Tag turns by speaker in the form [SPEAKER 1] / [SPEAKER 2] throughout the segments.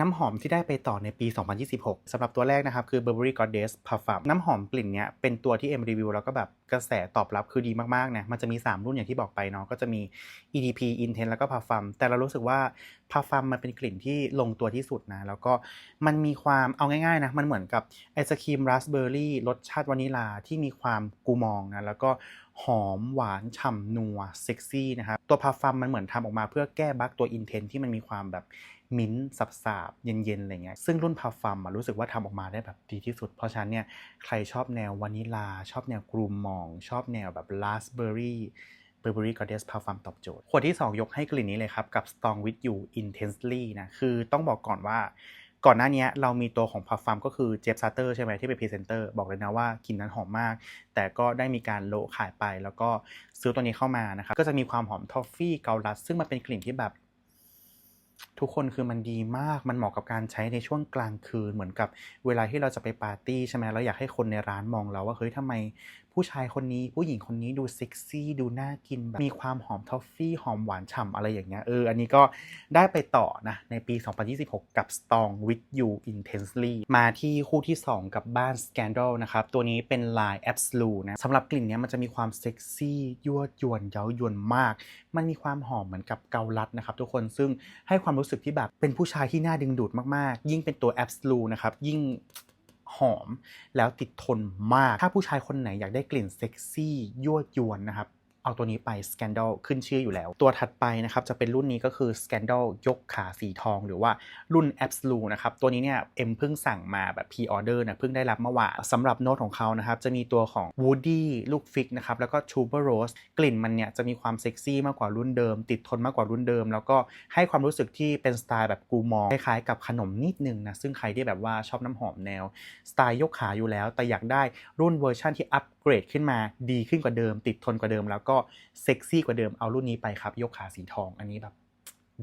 [SPEAKER 1] น้ำหอมที่ได้ไปต่อในปี 2026 สำหรับตัวแรกนะครับ คือ Burberry Goddess Parfum น้ำหอมกลิ่นเนี้ยเป็นตัวที่เอ็มรีวิวแล้วก็แบบกระแสตอบรับคือดีมากๆนะมันจะมี 3 รุ่นอย่างที่บอกไปเนาะก็จะมี EDP Intense แล้วก็ Parfum แต่เรารู้สึกว่า Parfum มันเป็นกลิ่นที่ลงตัวที่สุดนะ แล้วก็มันมีความเอาง่ายๆนะมันเหมือนกับไอศครีมราสเบอร์รี่รสชาติวานิลาที่มีความกูมองนะแล้วก็หอมหวานฉ่ำนัวเซ็กซี่นะครับตัว Parfum มันเหมือนทำออกมาเพื่อแก้บั๊กตัว Intense ที่มันมีความแบบ มิ้นสับสาบเย็นๆอะไรเงี้ยซึ่งรุ่นพาฟัมรู้สึกว่าทำออกมาได้แบบดีที่สุด เพราะฉะนั้นเนี่ยใครชอบแนววานิลา ชอบแนวกรูมมอง ชอบแนวแบบราสเบอร์รี่เบอร์เบอรี่กอเดสพาฟัมตอบโจทย์ ขวดที่ 2 ยกให้กลิ่นนี้เลยครับ กับ Strong with You Intensely นะคือต้องบอกก่อนว่าก่อนหน้านี้เรามีตัวของพาฟัมก็คือเจฟซาเตอร์ใช่ไหมที่เป็นพรีเซนเตอร์บอกเลยนะว่ากลิ่นนั้นหอมมาก แต่ก็ได้มีการโลขายไปแล้วก็ซื้อตัวนี้เข้ามานะครับก็จะมีความหอมทอฟฟี่เกาลัดซึ่งมันเป็นกลิ่นที่แบบ ทุกคนคือมันดีมาก มันเหมาะกับการใช้ในช่วงกลางคืนเหมือนกับเวลาที่เราจะไปปาร์ตี้ใช่ไหมเราอยากให้คนในร้านมองเราว่าเฮ้ยทำไม ผู้ชายคนนี้ผู้หญิงคนนี้ดูเซ็กซี่ดูน่ากินแบบมีความหอมทอฟฟี่หอมหวานฉ่ำอะไรอย่างเงี้ยเอออันนี้ก็ได้ไปต่อนะ ในปี 2026 กับ Strong with You Intensely มาที่คู่ที่ 2 กับบ้าน Scandal นะครับ ตัวนี้เป็นลาย Absolute นะสำหรับกลิ่นเนี้ยมันจะมีความเซ็กซี่ยั่วยวนเย้ายวนมาก มันมีความหอมเหมือนกับเกาลัดนะครับทุกคนซึ่งให้ความรู้สึกที่แบบเป็นผู้ชายที่น่าดึงดูดมากๆ ยิ่งเป็นตัว Absolute นะครับยิ่ง หอม แล้วติดทนมาก ถ้าผู้ชายคนไหนอยากได้กลิ่นเซ็กซี่ยั่วยวนนะครับ เอาตัวนี้ไป Scandal ขึ้นชื่ออยู่แล้ว ตัวถัดไปนะครับจะเป็นรุ่นนี้ก็คือ Scandal ยกขาสีทองหรือว่ารุ่น Absolute นะครับ ตัวนี้เนี่ยเอ็มเพิ่งสั่งมาแบบ pre order นะเพิ่งได้รับเมื่อวานสำหรับโน้ตของเขานะครับ จะมีตัวของ Woody ลูกฟิกนะครับ แล้วก็ Tuber Rose กลิ่นมันเนี่ยจะมีความเซ็กซี่มากกว่ารุ่นเดิม ติดทนมากกว่ารุ่นเดิม แล้วก็ให้ความรู้สึกที่เป็นสไตล์แบบกูมองคล้ายๆกับขนมนิดนึงนะซึ่งใครที่แบบว่าชอบน้ำหอมแนวสไตล์ยกขาอยู่แล้ว แต่อยากได้รุ่นเวอร์ชันที่อัปเกรดขึ้นมาดีขึ้นกว่าเดิม ติดทนกว่าเดิมแล้วก็เซ็กซี่กว่าเดิมเอารุ่นนี้ไปครับ ยกขาสีทองอันนี้แบบ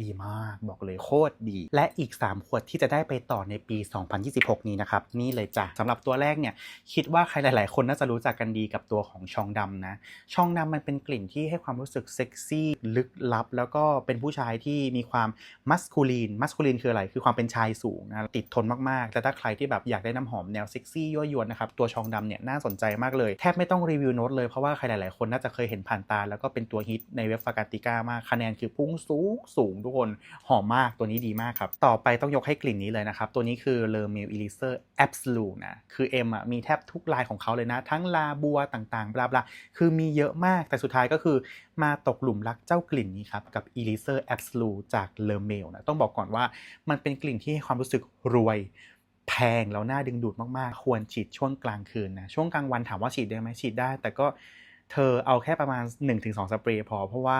[SPEAKER 1] ดีมาก บอกเลยโคตรดี และอีก 3 ขวดที่จะได้ไปต่อในปี 2026 นี้นะครับ นี่เลยจ้ะสำหรับตัวแรกเนี่ย คิดว่าใครหลาย ๆ คนน่าจะรู้จักกันดีกับตัวของชองดำนะ ชองดำมันเป็นกลิ่นที่ให้ความรู้สึกเซ็กซี่ลึกลับ แล้วก็เป็นผู้ชายที่มีความมัสคูลีน มัสคูลีนคืออะไร คือความเป็นชายสูงนะติดทนมาก ๆ แต่ถ้าใครที่แบบอยากได้น้ำหอมแนวเซ็กซี่ยั่วยวนนะครับตัวชองดำเนี่ยน่าสนใจมากเลยแทบไม่ต้องรีวิวโน้ตเลยเพราะว่าใครหลาย ๆ คนน่าจะเคยเห็นผ่านตา แล้วก็เป็นตัวฮิตในเว็บฟากาติก้ามากคะแนนคือพุ่งสูงสูงทุกคนหอมมากตัวนี้ดีมากครับ ต่อไปต้องยกให้กลิ่นนี้เลยนะครับ ตัวนี้คือ l e m i l e l i s e r Absolute นะคือเอ็มอะมีแทบทุกลายของเขาเลยนะ ทั้งลาบัวต่างๆบลาบลาคือมีเยอะมากแต่สุดท้ายก็คือมาตกหลุมรักเจ้ากลิ่นนี้ครับ กับ e l i s e r Absolute จาก l e m i l นะต้องบอกก่อนว่ามันเป็นกลิ่นที่ให้ความรู้สึกรวยแพงแล้วน่าดึงดูดมากๆ ควรฉีดช่วงกลางคืนนะช่วงกลางวันถามว่าฉีดได้ไหมฉีดได้ แต่ก็ เธอเอาแค่ประมาณ 1-2 สเปรย์พอ เพราะว่า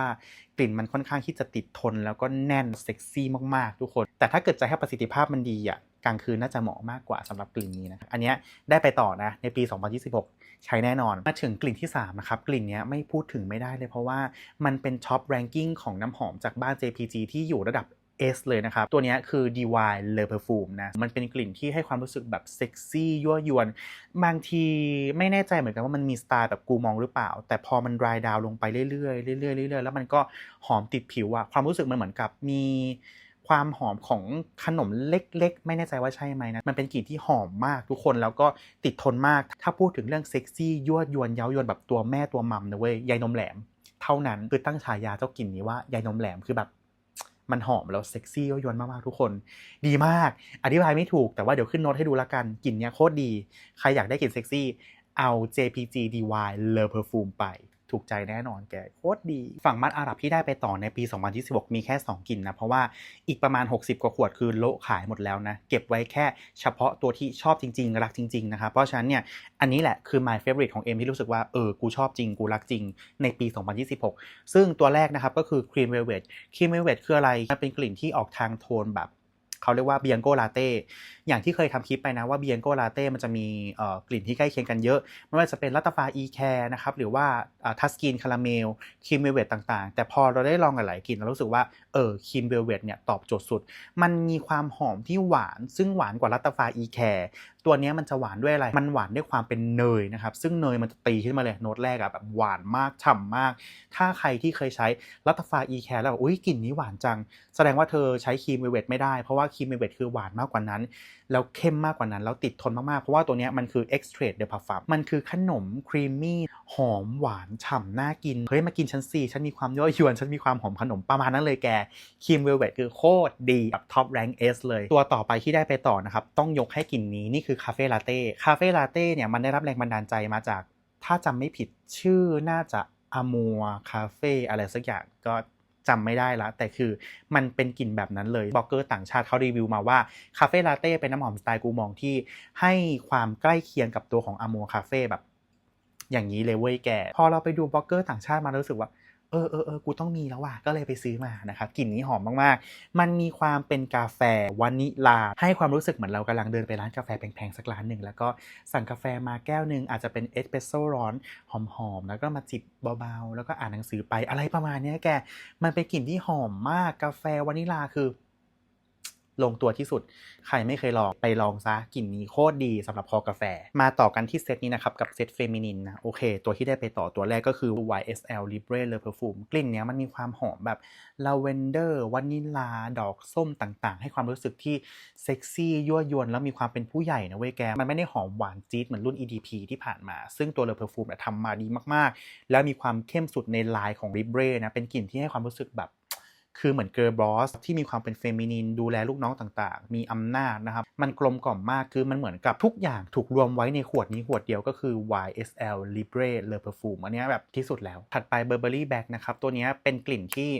[SPEAKER 1] กลิ่นมันค่อนข้างที่จะติดทน แล้วก็แน่นเซ็กซี่มากๆ ทุกคน แต่ถ้าเกิดจะให้ประสิทธิภาพมันดีอะกลางคืนน่าจะเหมาะมากกว่าสำหรับกลิ่นนี้นะอันนี้ได้ไปต่อนะในปี 2026 ใช้แน่นอน มาถึงกลิ่นที่ 3 นะครับ กลิ่นนี้ไม่พูดถึงไม่ได้เลยเพราะว่ามันเป็นท็อปแรงกิ้งของน้ำหอมจากบ้าน JPG ที่อยู่ระดับ S เลยนะครับ ตัวนี้คือ DIY Le Perfume นะ มันเป็นกลิ่นที่ให้ความรู้สึกแบบเซ็กซี่ยั่วยวน บางทีไม่แน่ใจเหมือนกันว่ามันมีสไตล์แบบกูมองหรือเปล่า แต่พอมัน dry down ลงไปเรื่อยๆเรื่อยๆเรื่อยๆ แล้วมันก็หอมติดผิวอะความรู้สึกมันเหมือนกับมีความหอมของขนมเล็กๆ ไม่แน่ใจว่าใช่ไหมนะ มันเป็นกลิ่นที่หอมมากทุกคนแล้วก็ติดทนมาก ถ้าพูดถึงเรื่องเซ็กซี่ยั่วยวนเย้ายวนแบบตัวแม่ตัวมัมนะเว้ยยายนมแหลม เท่านั้นคือตั้งฉายาเจ้ากลิ่นนี้ว่ายายนมแหลมคือแบบ มันหอมแล้วเซ็กซี่ยวนมากๆทุกคน ดีมาก อธิบายไม่ถูกแต่ว่าเดี๋ยวขึ้นโน้ตให้ดูละกันกลิ่นเนี้ยโคตรดี ใครอยากได้กลิ่นเซ็กซี่เอา JPG DY Le Perfume ไป ถูกใจแน่นอนแกโคตรดี ฝั่งมัดอาหรับที่ได้ไปต่อในปี 2026 มีแค่ 2กลิ่นนะ เพราะว่าอีกประมาณ 60 กว่าขวดคือโละขายหมดแล้วนะ เก็บไว้แค่เฉพาะตัวที่ชอบจริง ๆ รักจริง ๆ นะครับ เพราะฉะนั้นเนี่ย อันนี้แหละคือ my favorite ของเอ็มที่รู้สึกว่า เออ กูชอบจริง กูรักจริงในปี 2026 ซึ่งตัวแรกนะครับก็คือ Cream Velvet Cream Velvet คืออะไรมันเป็นกลิ่นที่ออกทางโทนแบบเขาเรียกว่าเบียงโกลาเต้ อย่างที่เคยทำคลิปไปนะว่าเบียงโกลาเต้มันจะมีกลิ่นที่ใกล้เคียงกันเยอะ ไม่ว่าจะเป็นลัตตาฟาอีแคร์นะครับหรือว่าทัสกินคาราเมลครีมเวเวตต่างๆ แต่พอเราได้ลองหลายๆกลิ่นเรารู้สึกว่าเออครีมเวเวตเนี่ยตอบโจทย์สุด มันมีความหอมที่หวาน ซึ่งหวานกว่าลัตตาฟาอีแคร์ตัวนี้มันจะหวานด้วยอะไร มันหวานด้วยความเป็นเนยนะครับ ซึ่งเนยมันจะตีขึ้นมาเลยโน้ตแรกอะแบบหวานมากฉ่ำมาก ถ้าใครที่เคยใช้รัตฟาอีแคร์แล้วแบบอุ้ยกลิ่นนี้หวานจัง แสดงว่าเธอใช้ครีมเวเวตไม่ได้ เพราะว่าครีมเวเวตคือหวานมากกว่านั้นแล้วเข้มมากกว่านั้น แล้วติดทนมาก ๆ เพราะว่าตัวนี้มันคือ extrait de parfum มันคือขนมครีมมี่หอมหวานฉ่ำน่ากิน เฮ้ย มากินชั้นสี่ฉันมีความยั่วยวน ฉันมีความหอมขนมประมาณนั้นเลยแกครีมเวลเวตคือโคตรดีแบบท็อปแรงเอสเลย ตัวต่อไปที่ได้ไปต่อนะครับ ต้องยกให้กลิ่นนี้นี่คือคาเฟ่ลาเต้คาเฟ่ลาเต้เนี่ยมันได้รับแรงบันดาลใจมาจาก ถ้าจำไม่ผิดชื่อน่าจะอ m มัวคาเฟ่อะไรสักอย่างก็ จำไม่ได้ละ แต่คือมันเป็นกลิ่นแบบนั้นเลยบล็อกเกอร์ต่างชาติเขารีวิวมาว่าคาเฟ่ลาเต้เป็นน้ำหอมสไตล์กูมองที่ให้ความใกล้เคียงกับตัวของอโมคาเฟ่แบบอย่างนี้เลยเว้ยแก พอเราไปดูบล็อกเกอร์ต่างชาติมารู้สึกว่า เออเออเออกูต้องมีแล้วว่ะก็เลยไปซื้อมานะครับกลิ่นนี้หอมมากๆ มันมีความเป็นกาแฟวานิลา ให้ความรู้สึกเหมือนเรากำลังเดินไปร้านกาแฟแพงๆสักร้านหนึ่งแล้วก็สั่งกาแฟมาแก้วหนึ่งอาจจะเป็นเอสเปรสโซ่ร้อนหอมๆแล้วก็มาจิบเบาๆ แล้วก็อ่านหนังสือไปอะไรประมาณนี้แกมันเป็นกลิ่นที่หอมมากกาแฟวานิลาคือ ลงตัวที่สุด ใครไม่เคยลองไปลองซะกลิ่นนี้โคตรดีสำหรับคอกาแฟ มาต่อกันที่เซตนี้นะครับ กับเซตเฟมินินนะโอเค ตัวที่ได้ไปต่อตัวแรกก็คือ YSL Libre Le Perfume กลิ่นเนี้ยมันมีความหอมแบบลาเวนเดอร์วานิลา ดอกส้มต่างๆ ให้ความรู้สึกที่เซ็กซี่ยั่วยวน แล้วมีความเป็นผู้ใหญ่นะเว้ยแก มันไม่ได้หอมหวานจี๊ดเหมือนรุ่น EDP ที่ผ่านมา ซึ่งตัว Le Perfume เนี่ยทำมาดีมากๆ แล้วมีความเข้มสุดในลายของ Libre นะเป็นกลิ่นที่ให้ความรู้สึกแบบ คือเหมือนเกิร์ลบอสที่มีความเป็นเฟมินินดูแลลูกน้องต่างๆ มีอำนาจนะครับ มันกลมกล่อมมากคือมันเหมือนกับทุกอย่างถูกรวมไว้ในขวดนี้ขวดเดียวก็คือ YSL Libre Le Perfume อันนี้แบบที่สุดแล้ว ถัดไป Burberry Bag นะครับตัวนี้เป็นกลิ่นที่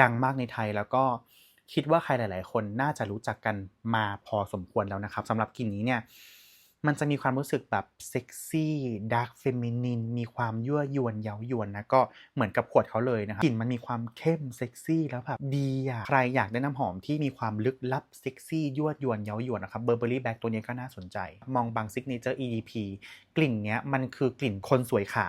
[SPEAKER 1] ดังมากในไทยแล้วก็คิดว่าใครหลาย ๆ คนน่าจะรู้จักกันมาพอสมควรแล้วนะครับสำหรับกลิ่นนี้เนี่ย มันจะมีความรู้สึกแบบเซ็กซี่ดาร์กเฟมินินมีความยั่วยวนเย้ายวนนะก็เหมือนกับขวดเขาเลยนะครับกลิ่นมันมีความเข้มเซ็กซี่แล้วแบบดีอะใครอยากได้น้ำหอมที่มีความลึกลับเซ็กซี่ยั่วยวนเย้ายวนนะครับเบอร์เบอรี่แบ็กตัวนี้ก็น่าสนใจ มองบางซิกเนเจอร์ EDP กลิ่นเนี้ยมันคือกลิ่นคนสวยขา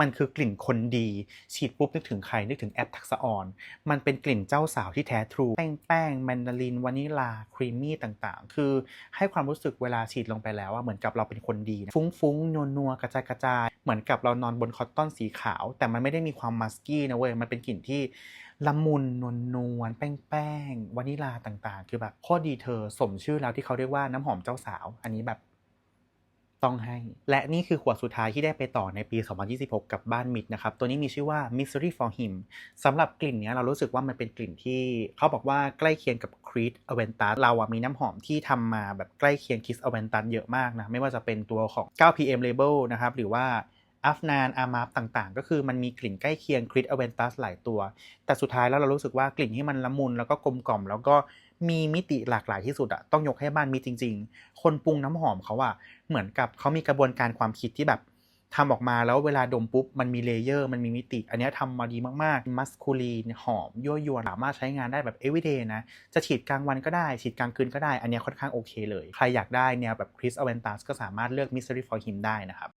[SPEAKER 1] มันคือกลิ่นคนดี ฉีดปุ๊บนึกถึงใครนึกถึงแอปทักษะออน มันเป็นกลิ่นเจ้าสาวที่แท้ทรู แป้งแป้งแมนดารินวานิลาครีมมี่ต่างๆ คือให้ความรู้สึกเวลาฉีดลงไปแล้วว่าเหมือนกับเราเป็นคนดีนะฟุ้งๆนัวนัวกระจายกระจาย เหมือนกับเรานอนบนคอตตอนสีขาว แต่มันไม่ได้มีความมัสกี้นะเว้ย มันเป็นกลิ่นที่ละมุนนวลนวลแป้งแป้งวานิลาต่างๆ คือแบบข้อดีเธอสมชื่อแล้วที่เขาเรียกว่าน้ำหอมเจ้าสาว อันนี้แบบ ต้องให้ และนี่คือขวดสุดท้ายที่ได้ไปต่อในปี 2026 กับบ้านมิดนะครับ ตัวนี้มีชื่อว่า Mystery for Him สำหรับกลิ่นเนี้ยเรารู้สึกว่ามันเป็นกลิ่นที่เขาบอกว่าใกล้เคียงกับ Creed Aventus เราอะมีน้ำหอมที่ทำมาแบบใกล้เคียง Kiss Aventus เยอะมากนะ ไม่ว่าจะเป็นตัวของ 9pm Label นะครับ หรือว่า a f n a n a m a p ต่างๆ ก็คือมันมีกลิ่นใกล้เคียง Creed Aventus หลายตัว แต่สุดท้ายแล้วเรารู้สึกว่ากลิ่นที่มันละมุนแล้วก็กลมกล่อม แล้วก็มีมิติหลากหลายที่สุดอะต้องยกให้บ้านมิดจริง ๆ คนปรุงน้ำหอมเขาอะ เหมือนกับเขามีกระบวนการความคิดที่แบบทำออกมาแล้วเวลาดมปุ๊บ มันมีเลเยอร์มันมีมิติ อันนี้ทำมาดีมากๆมัสคูลีน หอม ยั่วยวนสามารถใช้งานได้แบบ everyday นะ จะฉีดกลางวันก็ได้ ฉีดกลางคืนก็ได้ อันนี้ค่อนข้างโอเคเลย ใครอยากได้แนวแบบคริสอเวนตัสก็สามารถเลือก Mystery for Him ได้นะครับ